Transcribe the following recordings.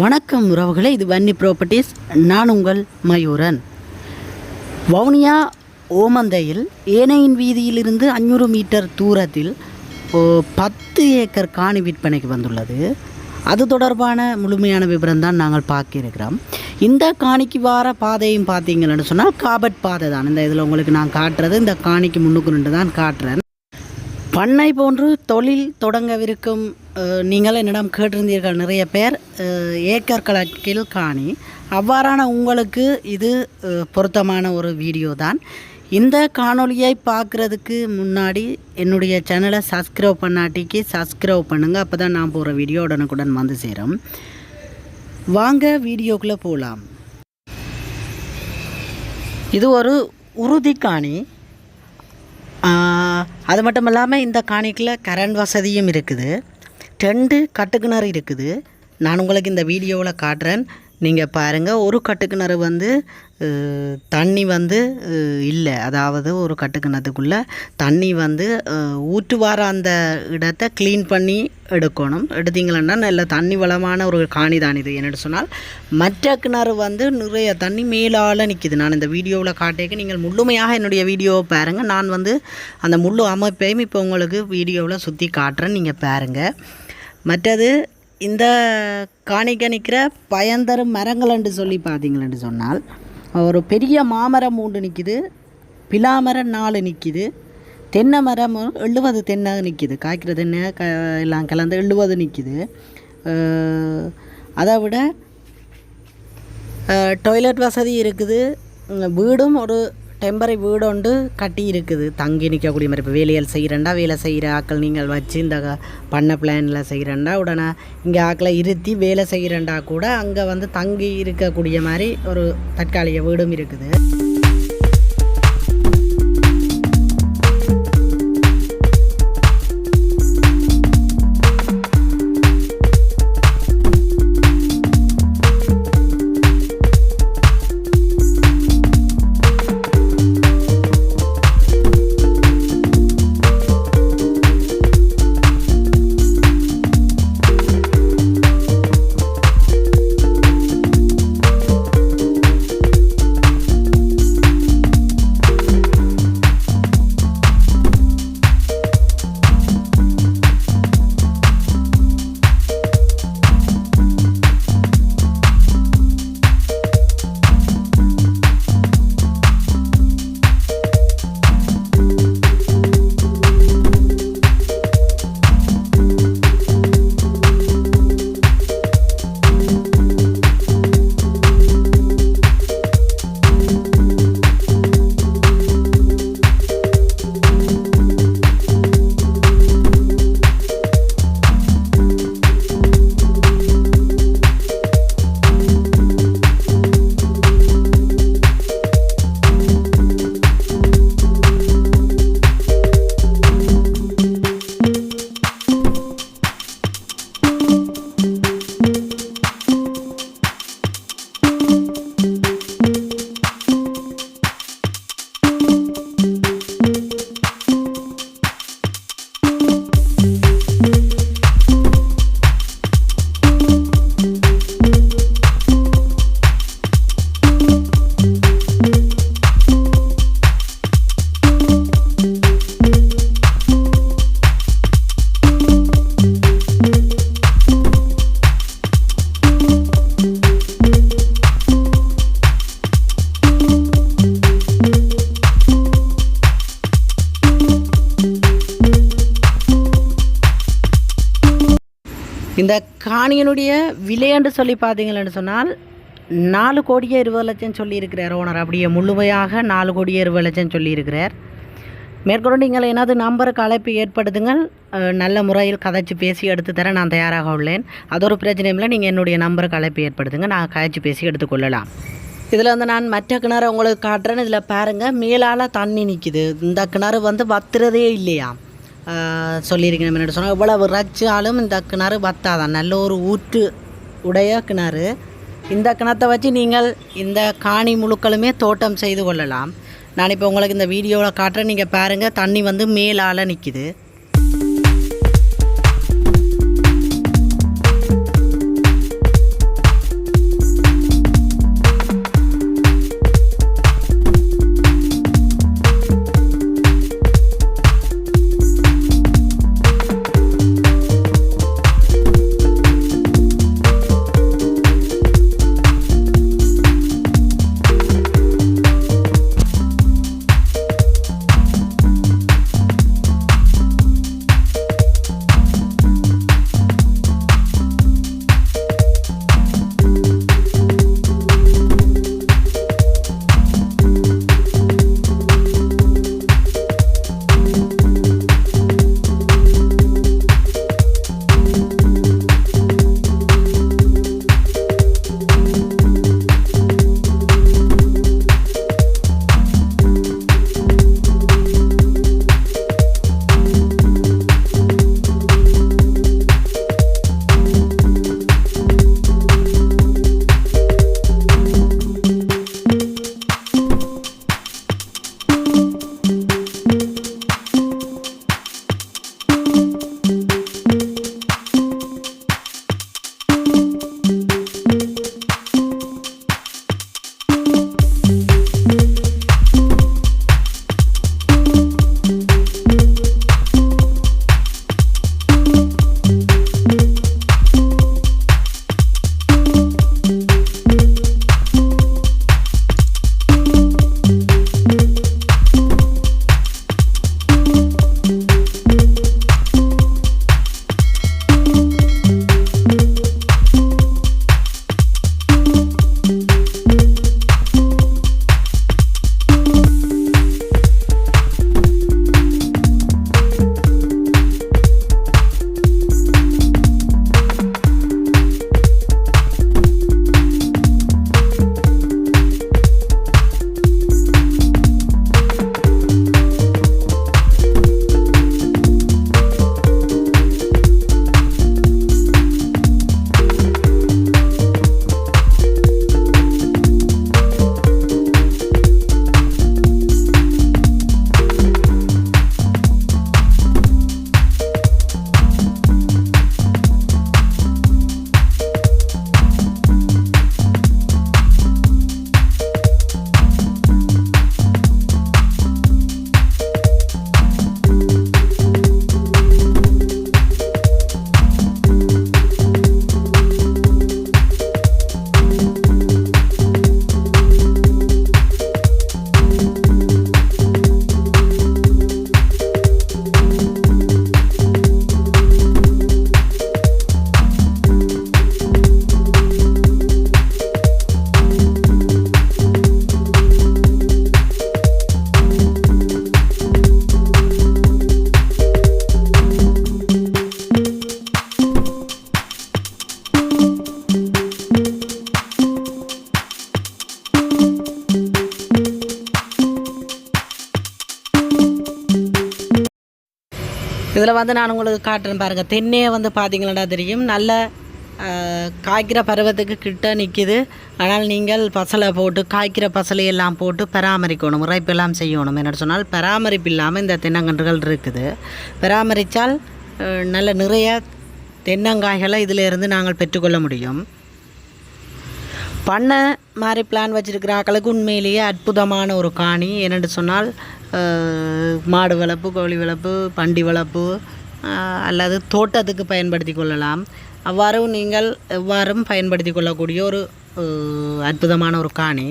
வணக்கம் உறவுகளே இது வன்னி ப்ராப்பர்ட்டிஸ் நான் உங்கள் மயூரன். வவுனியா ஓமந்தையில் ஏனையின் வீதியிலிருந்து அஞ்சூறு மீட்டர் தூரத்தில் பத்து ஏக்கர் காணி விற்பனைக்கு வந்துள்ளது. அது தொடர்பான முழுமையான விவரம் தான் நாங்கள் பார்க்கிருக்கிறோம். இந்த காணிக்கு வார பாதையும் பார்த்தீங்கன்னு சொன்னால் காபட் பாதை தான். இந்த இதில் உங்களுக்கு நான் காட்டுறது இந்த காணிக்கு முன்னுக்கு நின்று தான் காட்டுறேன். பண்ணை போன்று தொழில் தொடங்கவிருக்கும் நீங்கள் என்னிடம் கேட்டிருந்தீர்கள் நிறைய பேர் ஏக்கர் கணக்கில் காணி. அவ்வாறான உங்களுக்கு இது பொருத்தமான ஒரு வீடியோ தான். இந்த காணொலியை பார்க்குறதுக்கு முன்னாடி என்னுடைய சேனலை சப்ஸ்கிரைப் பண்ணாட்டிக்கு சப்ஸ்கிரைப் பண்ணுங்கள் அப்போ தான் நான் போகிற வீடியோ உடனுக்குடன் வந்து சேரும். வாங்க வீடியோக்குள்ளே போகலாம் இது ஒரு உறுதி காணி. அது மட்டும் இல்லாமல் இந்த காணிக்கில் கரண்ட் வசதியும் இருக்குது. ரெண்டு கட்டுக்கிணறு இருக்குது. நான் உங்களுக்கு இந்த வீடியோவில் காட்டுறேன். நீங்கள் பாருங்கள் ஒரு கட்டுக்கிணறு வந்து தண்ணி வந்து இல்லை. அதாவது ஒரு கட்டுக்கிணத்துக்குள்ளே தண்ணி வந்து ஊற்றுவார அந்த இடத்த க்ளீன் பண்ணி எடுக்கணும். எடுத்தீங்களன்னா நல்ல தண்ணி வளமான ஒரு காணி தான் இது. என்னென்னு சொன்னால் மற்ற கிணறு வந்து நிறைய தண்ணி மேலால் நிற்கிது நான் இந்த வீடியோவில் காட்டேக்கு நீங்கள் முழுமையாக என்னுடைய வீடியோவை பாருங்கள் நான் வந்து அந்த முழு அமைப்பையும் இப்போ உங்களுக்கு வீடியோவில் சுற்றி காட்டுறேன். நீங்கள் பாருங்கள் மற்றது இந்த காணிக்க நிற்கிற பயந்தரும் மரங்கள்னு சொல்லி பார்த்தீங்களேன்னு சொன்னால் ஒரு பெரிய மாமரம் மூன்று நிற்கிது பிலாமரம் நாலு நிற்கிது தென்னை மரம் எழுபது தென்னை நிற்கிது காய்க்கிற தென்னை க எல்லாம் கலந்து எழுபது நிற்கிது அதை விட டாய்லெட் வசதி இருக்குது. வீடும் ஒரு டெம்பரரி வீடு ஒன்று கட்டி இருக்குது தங்கி நிற்கக்கூடிய மாதிரி. இப்போ வேலைகள் செய்கிறேன்டா வேலை செய்கிற ஆக்கள் நீங்கள் வச்சு இந்த பண்ண பிளானில் செய்கிறேன்டா உடனே இங்கே ஆக்களை இருத்தி வேலை செய்கிறேன்டா கூட அங்கே வந்து தங்கி இருக்கக்கூடிய மாதிரி ஒரு தற்காலிக வீடும் இருக்குது. இந்த காணியினுடைய விலையென்று சொல்லி பார்த்தீங்கன்னு சொன்னால் நாலு கோடியே இருபது லட்சம் சொல்லியிருக்கிறார் ஓனர். அப்படியே முழுமையாக நாலு கோடியே இருபது லட்சம் சொல்லியிருக்கிறார் மேற்கொண்டு நீங்கள் எனது நம்பருக்கு அழைப்பு ஏற்படுத்துங்கள். நல்ல முறையில் கதைச்சு பேசி எடுத்து தர நான் தயாராக உள்ளேன். அது ஒரு பிரச்சனையும் இல்லை. நீங்கள் என்னுடைய நம்பருக்கு அழைப்பு ஏற்படுத்துங்க. நான் கதைச்சு பேசி எடுத்துக்கொள்ளலாம் இதில் வந்து நான் மற்ற கிணறு உங்களுக்கு காட்டுறேன்னு இதில் பாருங்கள் மேலால் தண்ணி நிற்கிது இந்த கிணறு வந்து வத்துறதே இல்லையா? ஆஹ் சொல்லியிருக்கேன் என்ன சொன்னால் இவ்வளவு ரச்சாலும் இந்த கிணறு வத்தாதான். நல்ல ஒரு ஊற்று உடைய கிணறு. இந்த கிணத்தை வச்சு நீங்கள் இந்த காணி முழுக்களுமே தோட்டம் செய்து கொள்ளலாம். நான் இப்போ உங்களுக்கு இந்த வீடியோவில் காட்டுறேன். நீங்கள் பாருங்கள் தண்ணி வந்து மேலால் நிற்கிது இதில் வந்து நான் உங்களுக்கு காட்டுறேன் பாருங்கள் தென்னையை வந்து பார்த்தீங்கன்னா தெரியும். நல்ல காய்க்கிற பருவத்துக்கு கிட்ட நிற்கிது ஆனால் நீங்கள் பசலை போட்டு காய்க்கிற பசலை எல்லாம் போட்டு பராமரிக்கணும். முறைப்பெல்லாம் செய்யணும். என்ன சொன்னால் பராமரிப்பு இல்லாமல் இந்த தென்னங்கன்றுகள் இருக்குது. பராமரித்தால் நல்ல நிறைய தென்னங்காய்களை இதிலிருந்து நாங்கள் பெற்றுக்கொள்ள முடியும். பண்ண மாதிரி பிளான் வச்சுருக்கிற ஆக்களுக்கு உண்மையிலேயே அற்புதமான ஒரு காணி. என்னென்று சொன்னால் மாடு வளர்ப்பு கோழி வளர்ப்பு பண்டி வளர்ப்பு அல்லது தோட்டத்துக்கு பயன்படுத்தி கொள்ளலாம். அவ்வாறு நீங்கள் எவ்வாறும் பயன்படுத்தி கொள்ளக்கூடிய ஒரு அற்புதமான ஒரு காணி.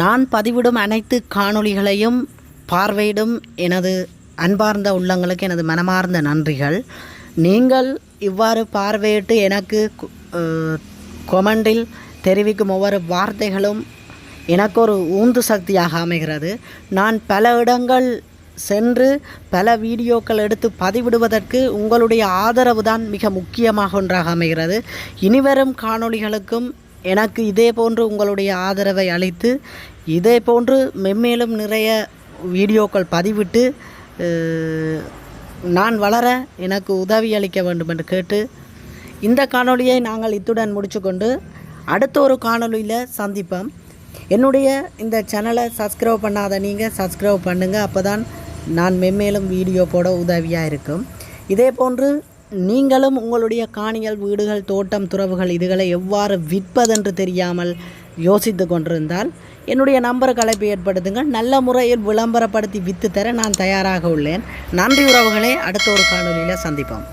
நான் பதிவிடும் அனைத்து காணொளிகளையும் பார்வையிடும் எனது அன்பார்ந்த உள்ளங்களுக்கு எனது மனமார்ந்த நன்றிகள். நீங்கள் இவ்வாறு பார்வையிட்டு எனக்கு கொமெண்டில் தெரிவிக்கும் ஒவ்வொரு வார்த்தைகளும் எனக்கு ஒரு ஊந்து சக்தியாக அமைகிறது. நான் பல இடங்கள் சென்று பல வீடியோக்கள் எடுத்து பதிவிடுவதற்கு உங்களுடைய ஆதரவு தான் மிக முக்கியமாக ஒன்றாக அமைகிறது. இனிவரும் காணொளிகளுக்கும் எனக்கு இதே போன்று உங்களுடைய ஆதரவை அளித்து இதே போன்று மென்மேலும் நிறைய வீடியோக்கள் பதிவிட்டு நான் வளர எனக்கு உதவி அளிக்க வேண்டும் என்று கேட்டு இந்த காணொலியை நாங்கள் இத்துடன் முடிச்சுக்கொண்டு அடுத்த ஒரு காணொளியில் சந்திப்போம். என்னுடைய இந்த சேனலை சப்ஸ்கிரைப் பண்ணாத நீங்கள் சப்ஸ்கிரைப் பண்ணுங்கள் அப்போ தான் நான் மென்மேலும் வீடியோ போட உதவியாக இருக்கும். இதே போன்று நீங்களும் உங்களுடைய காணிகள் வீடுகள் தோட்டம் துறவுகள் இதுகளை எவ்வாறு விற்பதென்று தெரியாமல் யோசித்து கொண்டிருந்தால் என்னுடைய நம்பருக்கு அழைப்பு ஏற்படுத்துங்கள். நல்ல முறையில் விளம்பரப்படுத்தி வித்து தர நான் தயாராக உள்ளேன். நன்றி உறவுகளே அடுத்த ஒரு காணொலியில் சந்திப்போம்.